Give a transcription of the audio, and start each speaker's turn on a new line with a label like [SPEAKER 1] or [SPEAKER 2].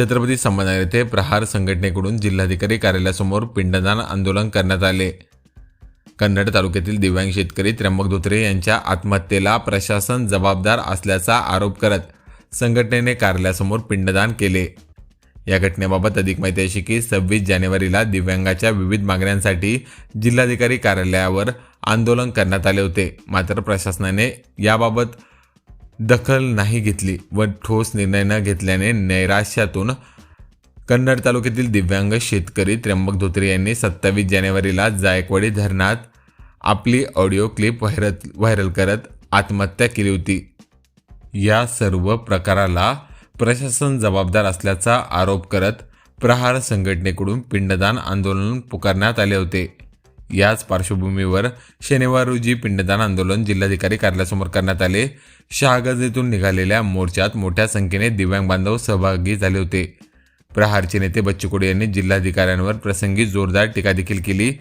[SPEAKER 1] छत्रपती संभाजीनगर येथे प्रहार संघटनेकडून जिल्हाधिकारी कार्यालयासमोर पिंडदान आंदोलन करण्यात आले. कन्नड तालुक्यातील दिव्यांग शेतकरी त्र्यंबक धोत्रे यांच्या आत्महत्येला प्रशासन जबाबदार असल्याचा आरोप करत संघटनेने कार्यालयासमोर पिंडदान केले. या घटनेबाबत अधिक माहिती अशी की सव्वीस जानेवारीला दिव्यांगाच्या विविध मागण्यांसाठी जिल्हाधिकारी कार्यालयावर आंदोलन करण्यात आले होते. मात्र प्रशासनाने याबाबत दखल नाही घेतली व ठोस निर्णय न घेतल्याने नैराश्यातून कन्नड तालुक्यातील दिव्यांग शेतकरी त्र्यंबक धोत्रे यांनी सत्तावीस जानेवारीला जायकवाडी धरणात आपली ऑडिओ क्लिप व्हायरल व्हायरल करत आत्महत्या केली होती. या सर्व प्रकाराला प्रशासन जबाबदार असल्याचा आरोप करत प्रहार संघटनेकडून पिंडदान आंदोलन पुकारण्यात आले होते. याच पार्श्वभूमीवर शनिवार रोजी पिंडदान आंदोलन जिल्हाधिकारी कार्यालयासमोर करण्यात आले. शहागज येथून निघालेल्या मोर्चात मोठ्या संख्येने दिव्यांग बांधव सहभागी झाले होते. प्रहारचे नेते बच्चू यांनी जिल्हाधिकाऱ्यांवर प्रसंगी जोरदार टीका देखील केली.